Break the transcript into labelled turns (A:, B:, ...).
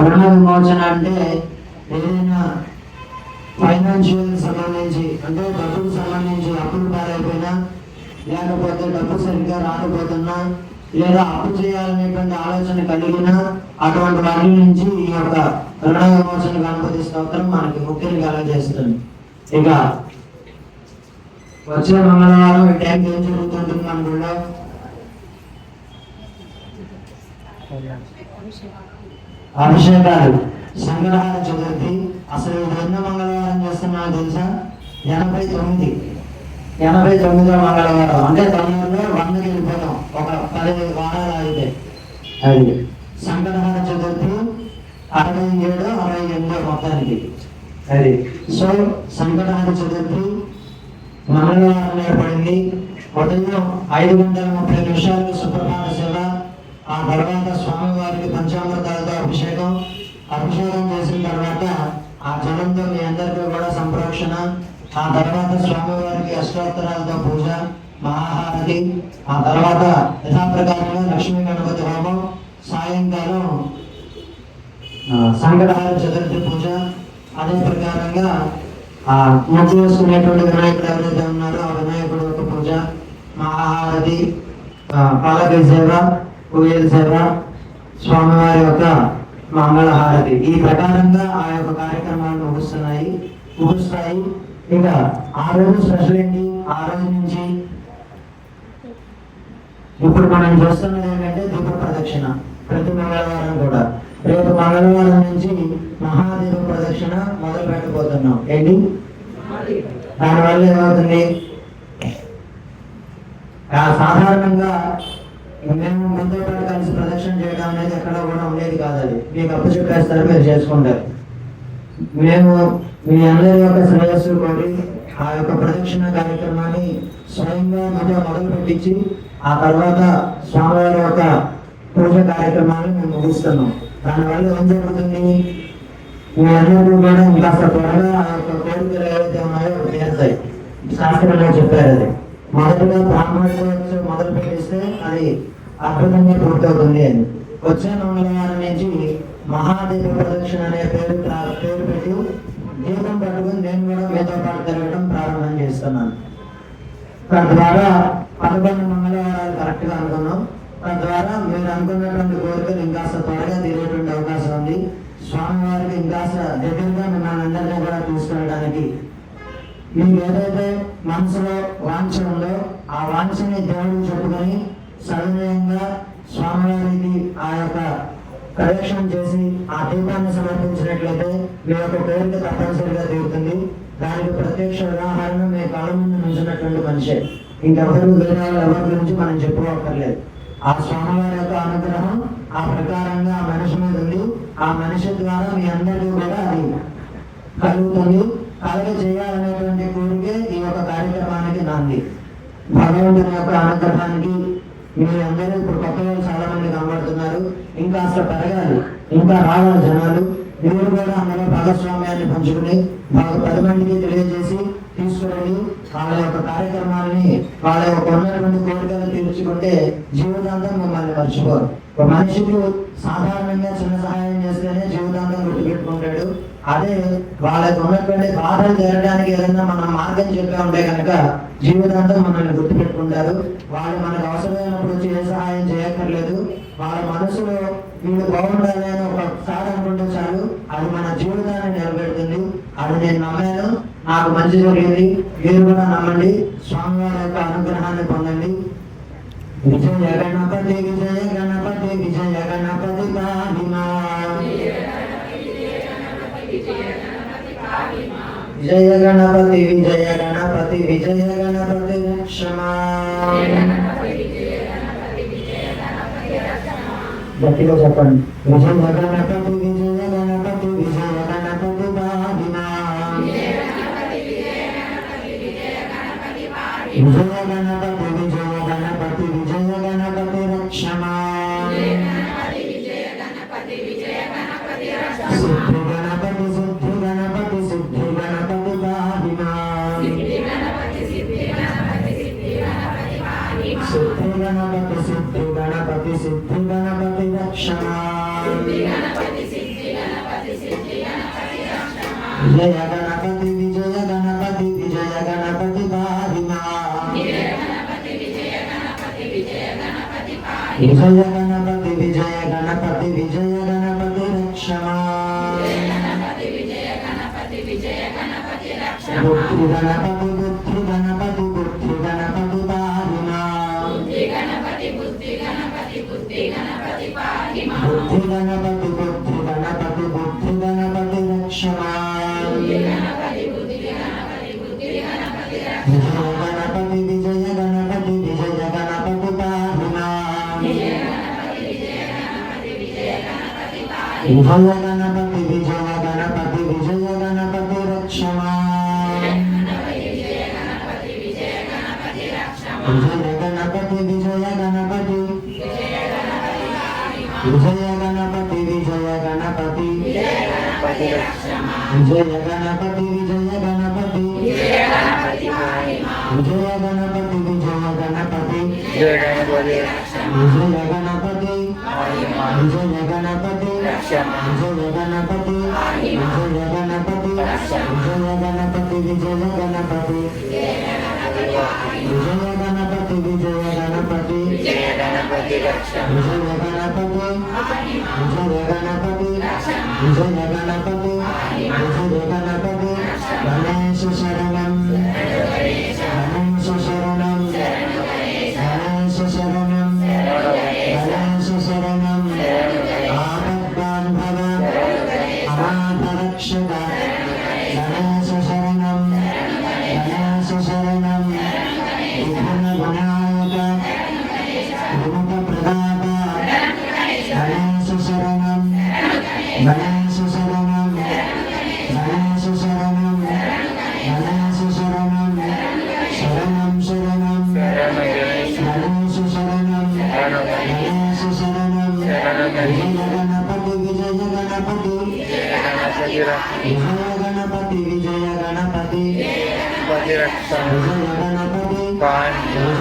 A: రుణ విమోచన అంటే ఏదైనా ఫైనాన్షియల్ సంబంధించి అంటే డబ్బుకు సంబంధించి అప్పులు పారైపోయినా లేకపోతే డబ్బు సరిగ్గా రాకపోతున్నా లేదా అప్పు చేయాలనేటువంటి ఆలోచన కలిగిన అటువంటి వారి నుంచి ఈ యొక్క రుణ విమోచన గణపతి స్తోత్రం మనకి ముఖ్యంగా కలగజేస్తుంది ఇక వచ్చే మంగళవారం ఈ టైంకి ఏం జరుగుతుంటుంది మన అభిషేకాలు. సంగ్రహాల చతుర్థి. అసలు ఇది ఎన్న మంగళవారం చేస్తున్నారో తెలుసా? ఎనభై తొమ్మిది. ఎనభై తొమ్మిదో మంగళవారం. అంటే తొమ్మిదిలో వందకి వెళ్ళిపోతాం ఒక పదిహేను వారాలు అయితే అది. సంగ్రహాల చతుర్థి అరవై ఏడు అరవై ఎనిమిదో మొత్తానికి. అది. సో సంగ్రహాల చతుర్థి మంగళవారం ఏర్పడింది. ఉదయం ఐదు గంటల ముప్పై నిమిషాలు సుప్రభాత సేవ. ఆ తర్వాత స్వామివారికి పంచామృతాలతో అభిషేకం. అభిషేకం చేసిన తర్వాత ఆ జలంతో మీ అందరికీ కూడా సంప్రోక్షణ. ఆ తర్వాత స్వామివారికి అష్టోత్తరాలతో పూజ మహాహారతి. ఆ తర్వాత యథాప్రకారంగా లక్ష్మీ గణపతి హోమం. సాయంకాలం సంకటహార చతుర్థి పూజ. అదే ప్రకారంగా ఆ ముద్దు వేసుకునేటువంటి వినాయకుడు ఎవరైతే ఉన్నారో ఆ వినాయకుడు యొక్క పూజ మహాహారతి ఆ, సేవ కువేల సేవ స్వామివారి యొక్క మంగళహారతి. ఈ ప్రకారంగా ఆ యొక్క కార్యక్రమాలు ముగుస్తున్నాయి ముగుస్తాయి. ఇక ఆ రోజు స్పెషల్ ఏంటి? ఆ రోజు నుంచి ఇప్పుడు మనం చూస్తున్నది ఏంటంటే దీప ప్రదక్షిణ. ప్రతి మంగళవారం కూడా. రేపు మంగళవారం నుంచి మహాదీప ప్రదక్షిణ మొదలు పెట్టబోతున్నాం. ఏంటి? దానివల్ల ఏమవుతుంది? సాధారణంగా మేము ముందు పాటు కలిసి ప్రదక్షిణ చేయడం అనేది ఎక్కడ కూడా ఉండేది కాదు అది. మీకు అప్పు చెప్పేస్తారు మీరు చేసుకుంటారు. మేము మీ అందరి యొక్క శ్రేయస్సు కోరి ఆ యొక్క ప్రదక్షిణ కార్యక్రమాన్ని స్వయంగా మీతో మొదలు పెట్టించి ఆ తర్వాత స్వామివారి యొక్క పూజ కార్యక్రమాన్ని మేము ముగిస్తున్నాం. దానివల్ల ఏం జరుగుతుంది? మీ అందరూ కూడా ఇంకా త్వరగా ఆ యొక్క కోరికలు ఏవైతే ఉన్నాయో తీరుతాయి. శాస్త్రంలో చెప్పారు అది. మొదటిగా బ్రాహ్మణులు మొదలు పెట్టిస్తే అది అద్భుతంగా పూర్తవుతుంది అని. వచ్చే మంగళవారం నుంచి మహాదేవ ప్రదక్షిణ అనే పేరు పేరు పెట్టి దీపం పట్టుకుని నేను కూడా మీతో పాటు తిరగడం ప్రారంభం చేస్తున్నాను. తద్వారా పదకొండు మంగళవారాలు కరెక్ట్గా అనుకున్నాం. తద్వారా మీరు అనుకున్నటువంటి కోరికలు ఇంకాస్త త్వరగా తీరేటువంటి అవకాశం ఉంది. స్వామివారికి ఇంకాస్త దగ్గరగా మిమ్మల్ని అందరినీ కూడా తీసుకెళ్ళడానికి మీకు ఏదైతే మనసులో వాంఛ ఉందో ఆ వాంఛని దేవుడికి చెప్పుకొని సవినయంగా స్వామివారికి ఆ యొక్క ప్రదక్షిణం చేసి ఆ దీపాన్ని సమర్పించినట్లయితే మీ యొక్క కోరిక తప్పనిసరిగా తీరుతుంది. దానికి ప్రత్యక్ష ఉదాహరణ మీ కళ్ళ ముందు నుంచినటువంటి మనిషే. ఇంకెవరు వేరే ఎవరి గురించి మనం చెప్పుకోక్కర్లేదు. ఆ స్వామివారి యొక్క అనుగ్రహం ఆ ప్రకారంగా ఆ మనిషి మీద ఉంది. ఆ మనిషి ద్వారా మీ అందరికీ కూడా అది కలుగుతుంది. అలాగే చేయాలనేటువంటి కోరికే ఈ యొక్క కార్యక్రమానికి నాంది. భగవంతుని యొక్క అనుగ్రహానికి మీ అందరూ ఇప్పుడు కొత్త వాళ్ళు చాలా మంది కనబడుతున్నారు. ఇంకా అసలు పెరగాలి. ఇంకా రావాలి జనాలు. మీరు కూడా అందులో భాగస్వామ్యాన్ని పంచుకుని బాగా పది మందికి తెలియజేసి తీసుకురండి. వాళ్ళ యొక్క కార్యక్రమాలని వాళ్ళ యొక్క ఉన్నటువంటి కోరికలు తీర్చుకుంటే జీవితాంతం మిమ్మల్ని మర్చిపోరు. ఒక మనిషికి సాధారణంగా చిన్న సహాయం చేస్తేనే జీవితాంతం గుర్తుపెట్టుకుంటాడు. అదే వాళ్ళకు ఉన్నటువంటి బాధలు తీరడానికి ఏదైనా మనం మార్గం చెప్పే ఉంటే కనుక జీవితాంతం మనల్ని గుర్తుపెట్టుకుంటారు. వాళ్ళు మనకు అవసరమైనప్పుడు వచ్చి ఏ సహాయం చేయక్కర్లేదు. వాళ్ళ మనసులో వీళ్ళు బాగుండాలి అని ఒకసారి అనుకుంటే చాలు. అది మన జీవితాన్ని నిలబెడుతుంది. అది నేను నమ్మాను. నాకు మంచి జరిగింది. మీరు కూడా నమ్మండి. స్వామివారి యొక్క అనుగ్రహాన్ని పొందండి. విజయ గణపతి విజయ గణపతి విజయ గణపతి పాహిమా విజయ గణపతి విజయ గణపతి గణపతి విజయ గణపతి రక్షమా. గట్టిగా చెప్పండి. విజయ గణపతి విజయ గణపతి విజయ గణపతి పాహిమా విజయ గణపతి విజయ గణపతి విజయ గణపతి రక్షమా. సిద్ధి విజయ గణపతి విజయ గణపతి విజయ గణపతి పాహి మాం. విజయ గణపతి విజయ గణపతి విజయ గణపతి రక్షమా. బుద్ధి గణపతి బుద్ధి గణపతి విజయ గణపతి విజయ గణపతి విజయ గణపతి విజయ విజయ గణపతి విజయ గణపతి విజయ గణపతి విజయ గణపతి విజయ గణపతి విజయ గణపతి విజయ గణపతి విజయ గణపతి. విజయ గణపతి విజయ గణపతి
B: జయ గణపతి
A: విజయ గణపతి విజయ గణపతి విజయ గణపతి విజయ గణపతి విజయ గణపతి విజయ గణపతి విజయ గణపతి విజయ గణపతి విజయ గణపతి విజయ గణపతి విజయ గణపతి విజయ గణపతి గణేశ శరణం. Bye.